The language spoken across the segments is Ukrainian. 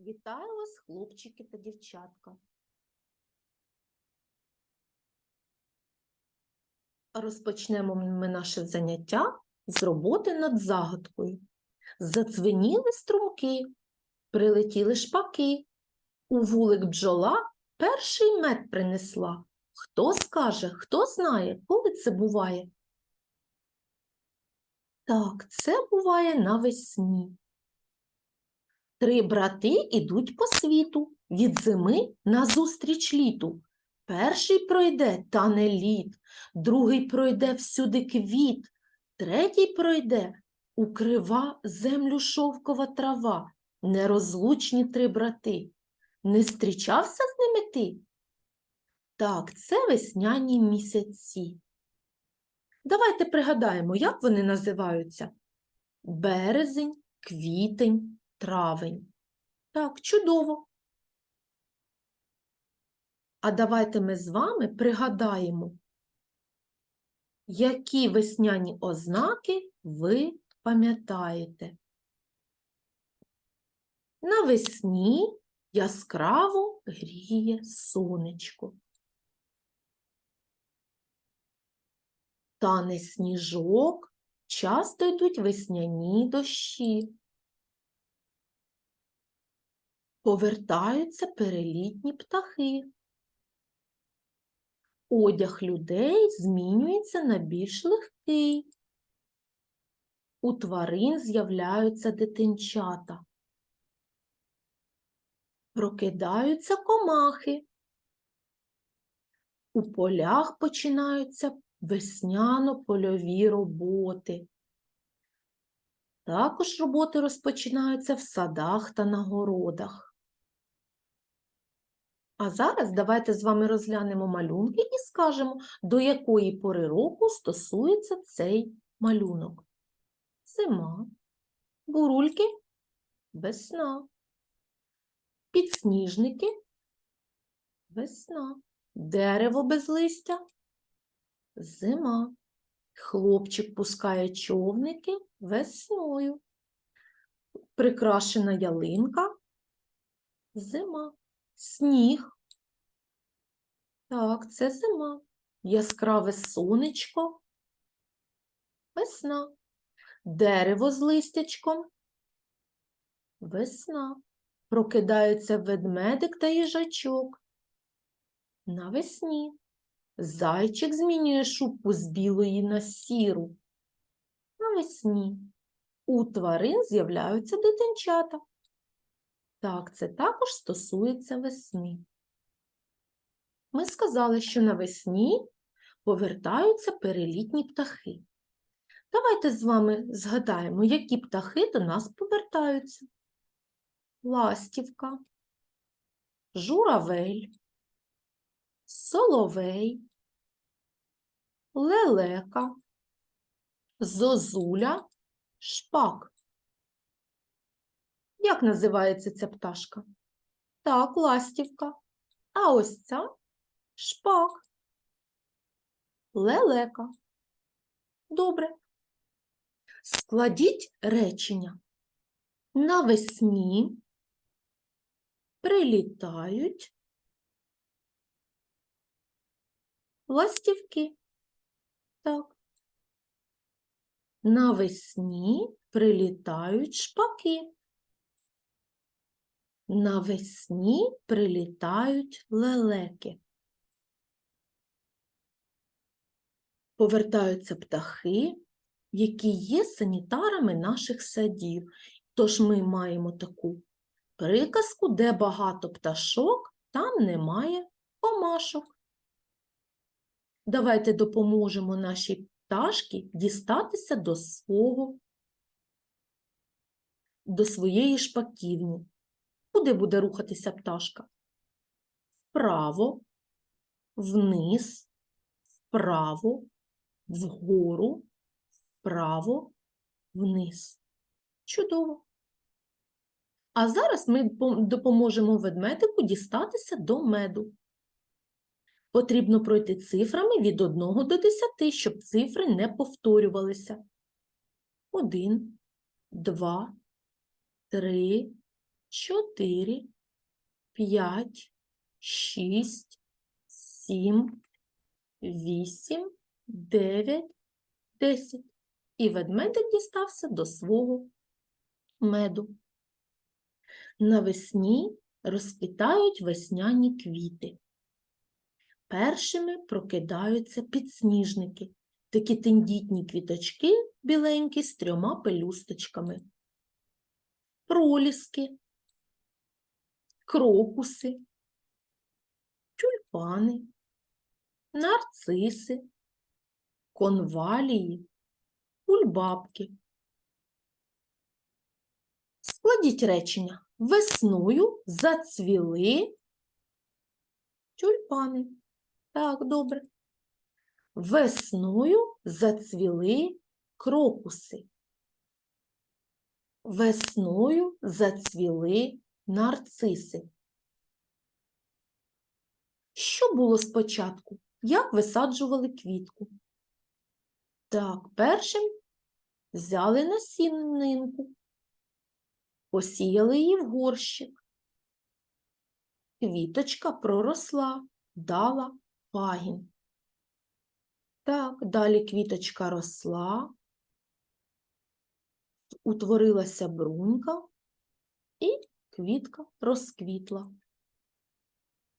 Вітаю вас, хлопчики та дівчатка. Розпочнемо ми наше заняття з роботи над загадкою. Задзвеніли струмки, прилетіли шпаки. У вулик бджола перший мед принесла. Хто скаже, хто знає, коли це буває? Так, це буває навесні. Три брати ідуть по світу, від зими назустріч літу. Перший пройде та не лід, другий пройде всюди квіт, третій пройде укрива землю шовкова трава, нерозлучні три брати. Не зустрічався з ними ти? Так, це весняні місяці. Давайте пригадаємо, як вони називаються. Березень, квітень, травень. Так, чудово. А давайте ми з вами пригадаємо, які весняні ознаки ви пам'ятаєте. Навесні яскраво гріє сонечко. Тане сніжок, часто йдуть весняні дощі. Повертаються перелітні птахи. Одяг людей змінюється на більш легкий. У тварин з'являються дитинчата. Прокидаються комахи. У полях починаються весняно-польові роботи. Також роботи розпочинаються в садах та на городах. А зараз давайте з вами розглянемо малюнки і скажемо, до якої пори року стосується цей малюнок. Зима, бурульки, весна, підсніжники, весна, дерево без листя, зима, хлопчик пускає човники весною, прикрашена ялинка, зима. Сніг. Так, це зима. Яскраве сонечко. Весна. Дерево з листячком. Весна. Прокидається ведмедик та їжачок. Навесні. Зайчик змінює шубку з білої на сіру. Навесні. У тварин з'являються дитинчата. Так, це також стосується весни. Ми сказали, що навесні повертаються перелітні птахи. Давайте з вами згадаємо, які птахи до нас повертаються. Ластівка, журавель, соловей, лелека, зозуля, шпак. Як називається ця пташка? Так, ластівка. А ось ця шпак. Лелека. Добре. Складіть речення. Навесні прилітають ластівки. Так. Навесні прилітають шпаки. Навесні прилітають лелеки. Повертаються птахи, які є санітарами наших садів. Тож ми маємо таку приказку, де багато пташок, там немає комашок. Давайте допоможемо нашій пташці дістатися до свого, до своєї шпаківні. Куди буде рухатися пташка? Вправо, вниз, вправо, вгору, вправо, вниз. Чудово. А зараз ми допоможемо ведмедику дістатися до меду. Потрібно пройти цифрами від 1 до 10, щоб цифри не повторювалися. 1, 2, 3, чотири, п'ять, шість, сім, вісім, дев'ять, десять. І ведмедик дістався до свого меду. Навесні розквітають весняні квіти. Першими прокидаються підсніжники, такі тендітні квіточки біленькі з трьома пелюсточками. Проліски, крокуси, тюльпани, нарциси, конвалії, кульбабки. Складіть речення. Весною зацвіли тюльпани. Так, добре. Весною зацвіли крокуси. Весною зацвіли нарциси. Що було спочатку? Як висаджували квітку? Так, першим взяли насіннинку, посіяли її в горщик. Квіточка проросла, дала пагін. Так, далі квіточка росла, утворилася брунька і квітка розквітла.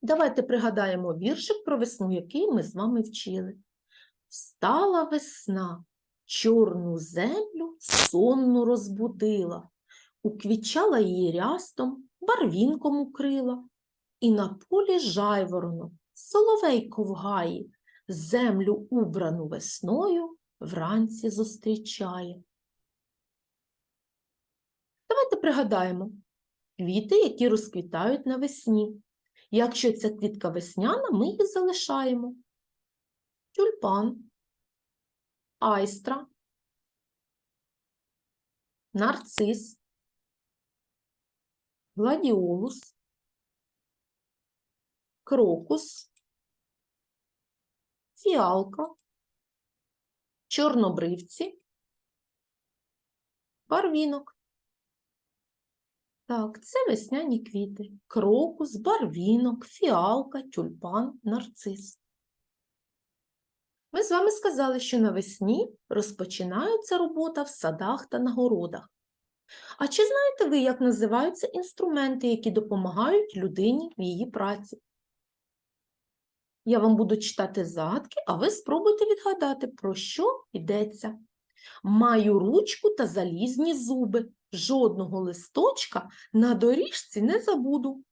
Давайте пригадаємо віршик про весну, який ми з вами вчили. Встала весна, чорну землю сонну розбудила, уквічала її рястом, барвінком укрила, і на полі жайворонок, соловейко в гаї, землю убрану весною вранці зустрічає. Давайте пригадаємо квіти, які розквітають навесні. Якщо ця квітка весняна, ми її залишаємо. Тюльпан, айстра, нарцис, гладіолус, крокус, фіалка, чорнобривці, барвінок. Так, це весняні квіти. Крокус, барвінок, фіалка, тюльпан, нарцис. Ми з вами сказали, що навесні розпочинається робота в садах та на городах. А чи знаєте ви, як називаються інструменти, які допомагають людині в її праці? Я вам буду читати загадки, а ви спробуйте відгадати, про що йдеться. Маю ручку та залізні зуби. Жодного листочка на доріжці не забуду.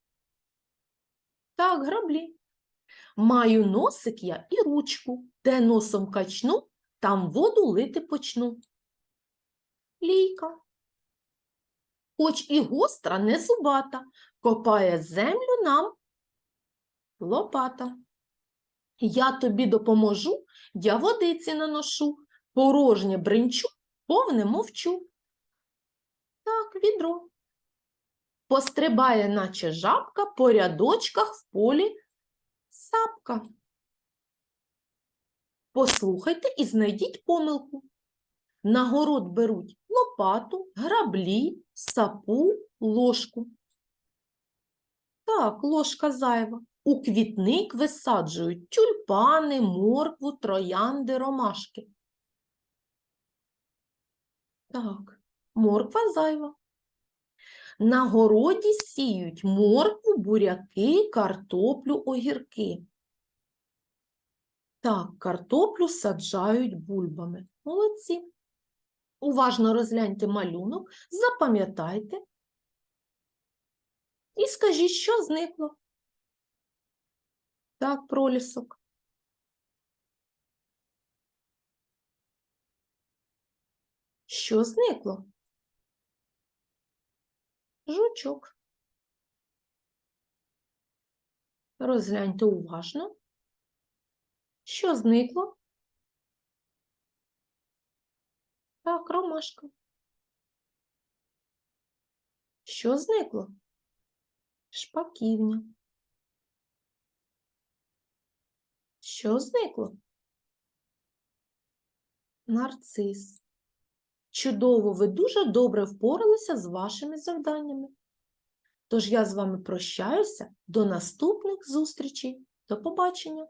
Так, граблі. Маю носик я і ручку. Де носом качну, там воду лити почну. Лійка. Хоч і гостра, не зубата, копає землю нам лопата. Я тобі допоможу, я водиці наношу, порожнє бринчу, повне мовчу. Так, відро. Пострибає, наче жабка, по рядочках в полі сапка. Послухайте і знайдіть помилку. На город беруть лопату, граблі, сапу, ложку. Так, ложка зайва. У квітник висаджують тюльпани, моркву, троянди, ромашки. Так, морква зайва. На городі сіють моркву, буряки, картоплю, огірки. Так, картоплю саджають бульбами. Молодці. Уважно розгляньте малюнок, запам'ятайте і скажіть, що зникло. Так, пролісок. Що зникло? Жучок. Розгляньте уважно. Що зникло? Так, ромашка. Що зникло? Шпаківня. Що зникло? Нарцис. Чудово, ви дуже добре впоралися з вашими завданнями. Тож я з вами прощаюся до наступних зустрічей. До побачення!